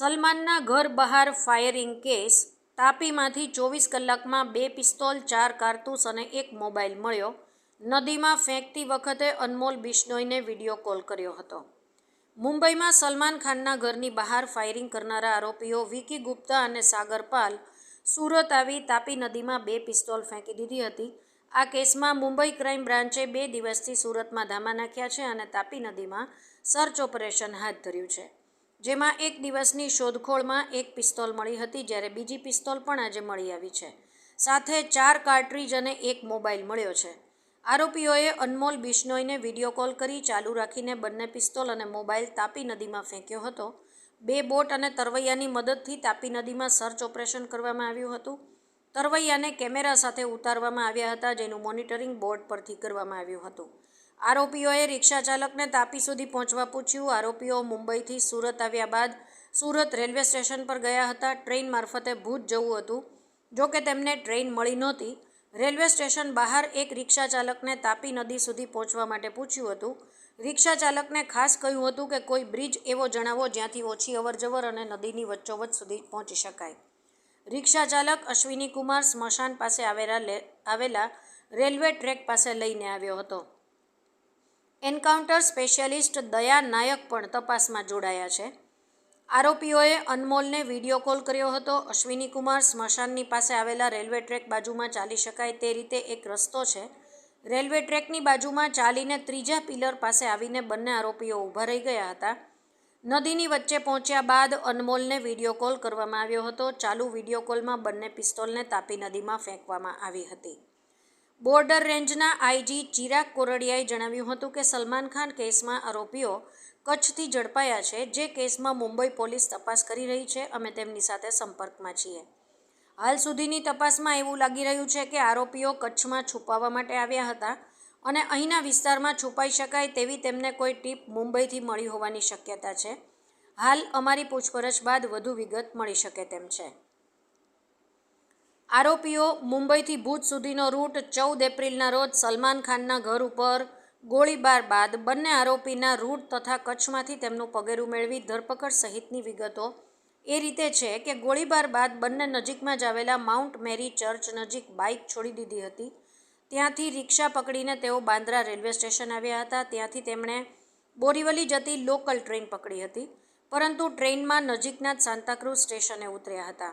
સલમાનના ઘર બહાર firing case, તાપીમાંથી ચોવીસ કલાકમાં બે પિસ્તોલ, ચાર કારતૂસ અને એક મોબાઈલ મળ્યો. નદીમાં ફેંકતી વખતે અનમોલ બિશ્નોઈને વીડિયો કોલ કર્યો હતો. મુંબઈમાં સલમાન ખાનના ઘરની બહાર ફાયરિંગ કરનારા આરોપીઓ વિકી ગુપ્તા અને સાગર પાલ સુરત આવી તાપી નદીમાં બે પિસ્તોલ ફેંકી દીધી હતી. આ કેસમાં મુંબઈ ક્રાઇમ બ્રાન્ચે બે દિવસથી સુરતમાં ધામા નાખ્યા છે અને તાપી નદીમાં સર્ચ ઓપરેશન હાથ ધર્યું છે. જેમાં એક દિવસની શોધખોળમાં એક પિસ્તોલ મળી હતી જ્યારે બીજી પિસ્તોલ પણ આજે મળી આવી છે. સાથે ચાર કાર્ટ્રીજ અને એક મોબાઈલ મળ્યો છે. આરોપીઓએ અનમોલ બિશ્નોઈને વીડિયો કોલ કરી ચાલુ રાખીને બંને પિસ્તોલ અને મોબાઈલ તાપી નદીમાં ફેંક્યો હતો. બે બોટ અને તરવૈયાની મદદથી તાપી નદીમાં સર્ચ ઓપરેશન કરવામાં આવ્યું હતું. તરવૈયાને કેમેરા સાથે ઉતારવામાં આવ્યા હતા, જેનું મોનિટરિંગ બોર્ડ પરથી કરવામાં આવ્યું હતું. આરોપીઓએ રિક્ષા ચાલકને તાપી સુધી પહોંચવા પૂછ્યું. આરોપીઓ મુંબઈથી સુરત આવ્યા બાદ સુરત રેલવે સ્ટેશન પર ગયા હતા. ટ્રેન મારફતે ભૂજ જવું હતું. જો કે તેમને ટ્રેન મળી નહોતી. રેલવે સ્ટેશન બહાર એક રિક્ષા ચાલકને તાપી નદી સુધી પહોંચવા માટે પૂછ્યું હતું. રિક્ષા ચાલકને ખાસ કહ્યું હતું કે કોઈ બ્રિજ એવો જણાવો જ્યાંથી ઓછી અવરજવર અને નદીની વચ્ચોવચ્ચ સુધી પહોંચી શકાય. રિક્ષા ચાલક અશ્વિની કુમાર સ્મશાન પાસે આવેલા આવેલા રેલવે ટ્રેક પાસે લઈને આવ્યો હતો. એન્કાઉન્ટર સ્પેશિયાલિસ્ટ દયા નાયક પણ તપાસમાં જોડાયા છે. આરોપીઓએ અનમોલને વીડિયો કોલ કર્યો હતો. અશ્વિની કુમાર સ્મશાનની પાસે આવેલા રેલવે ટ્રેક બાજુમાં ચાલી શકાય તે રીતે એક રસ્તો છે. રેલવે ટ્રેકની બાજુમાં ચાલીને ત્રીજા પિલર પાસે આવીને બંને આરોપીઓ ઊભા રહી ગયા હતા. નદીની વચ્ચે પહોંચ્યા બાદ અનમોલને વીડિયો કોલ કરવામાં આવ્યો હતો. ચાલુ વીડિયો કોલમાં બંને પિસ્તોલને તાપી નદીમાં ફેંકવામાં આવી હતી. બોર્ડર રેન્જના આઈજી ચિરાગ કોરડિયાએ જણાવ્યું હતું કે સલમાન ખાન કેસમાં આરોપીઓ કચ્છથી ઝડપાયા છે. જે કેસમાં મુંબઈ પોલીસ તપાસ કરી રહી છે. અમે તેમની સાથે સંપર્કમાં છીએ. હાલ સુધીની તપાસમાં એવું લાગી રહ્યું છે કે આરોપીઓ કચ્છમાં છુપાવવા માટે આવ્યા હતા અને અહીંના વિસ્તારમાં છુપાઈ શકાય તેવી તેમને કોઈ ટીપ મુંબઈથી મળી હોવાની શક્યતા છે. હાલ અમારી પૂછપરછ બાદ વધુ વિગત મળી શકે તેમ છે. આરોપીઓ મુંબઈથી ભુજ સુધીનો રૂટ ચૌદ એપ્રિલના રોજ સલમાન ખાનના ઘર ઉપર ગોળીબાર બાદ બંને આરોપીના રૂટ તથા કચ્છમાંથી તેમનું પગેરું મેળવી ધરપકડ સહિતની વિગતો. એ રીતે છે કે ગોળીબાર બાદ બંને નજીકમાં જ આવેલા માઉન્ટ મેરી ચર્ચ નજીક બાઇક છોડી દીધી હતી. ત્યાંથી રિક્ષા પકડીને તેઓ બાંદ્રા રેલવે સ્ટેશન આવ્યા હતા. ત્યાંથી તેમણે બોરીવલી જતી લોકલ ટ્રેન પકડી હતી, પરંતુ ટ્રેનમાં નજીકના જ સાંતાક્રુઝ સ્ટેશને ઉતર્યા હતા.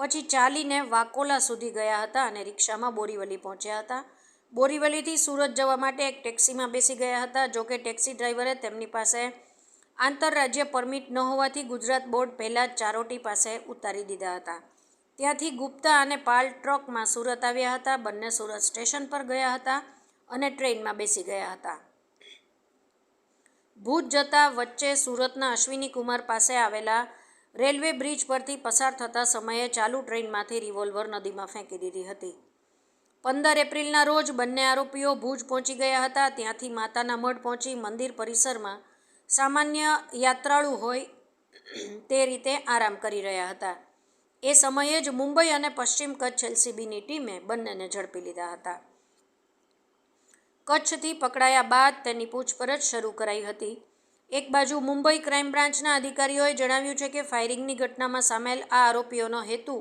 પછી ચાલીને વાકોલા સુધી ગયા હતા અને રિક્ષામાં બોરીવલી પહોંચ્યા હતા. બોરીવલીથી સુરત જવા માટે એક ટેક્સીમાં બેસી ગયા હતા જોકે ટેક્સી ડ્રાઈવરે તેમની પાસે આંતરરાજ્ય પરમિટ ન હોવાથી ગુજરાત બોર્ડ પહેલાં જ ચારોટી પાસે ઉતારી દીધા હતા. ત્યાંથી ગુપ્તા અને પાલ ટ્રકમાં સુરત આવ્યા હતા, બંને સુરત સ્ટેશન પર ગયા હતા અને ટ્રેનમાં બેસી ગયા હતા. ભુજ જતા વચ્ચે સુરતના અશ્વિની કુમાર પાસે આવેલા રેલવે બ્રિજ પરથી પસાર થતા સમયે ચાલુ ટ્રેનમાંથી રિવોલ્વર નદીમાં ફેંકી દીધી હતી. પંદર એપ્રિલના રોજ બંને આરોપીઓ ભુજ પહોંચી ગયા હતા. ત્યાંથી માતાના મઢ પહોંચી મંદિર પરિસરમાં સામાન્ય યાત્રાળુ હોય તે રીતે આરામ કરી રહ્યા હતા. એ સમયે જ મુંબઈ અને પશ્ચિમ કચ્છ એલસીબીની ટીમે બંનેને ઝડપી લીધા હતા. કચ્છથી પકડાયા બાદ તેની પૂછપરછ શરૂ કરાઈ હતી. એક બાજુ મુંબઈ ક્રાઇમ બ્રાન્ચના અધિકારીઓએ જણાવ્યું છે કે ફાયરિંગની ઘટનામાં સામેલ આ આરોપીઓનો હેતુ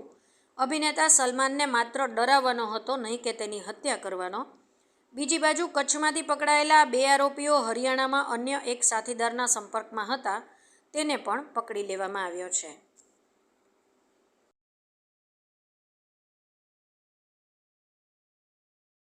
અભિનેતા સલમાનને માત્ર ડરાવવાનો હતો, નહીં કે તેની હત્યા કરવાનો. બીજી બાજુ કચ્છમાંથી પકડાયેલા બે આરોપીઓ હરિયાણામાં અન્ય એક સાથીદારના સંપર્કમાં હતા, તેને પણ પકડી લેવામાં આવ્યો છે.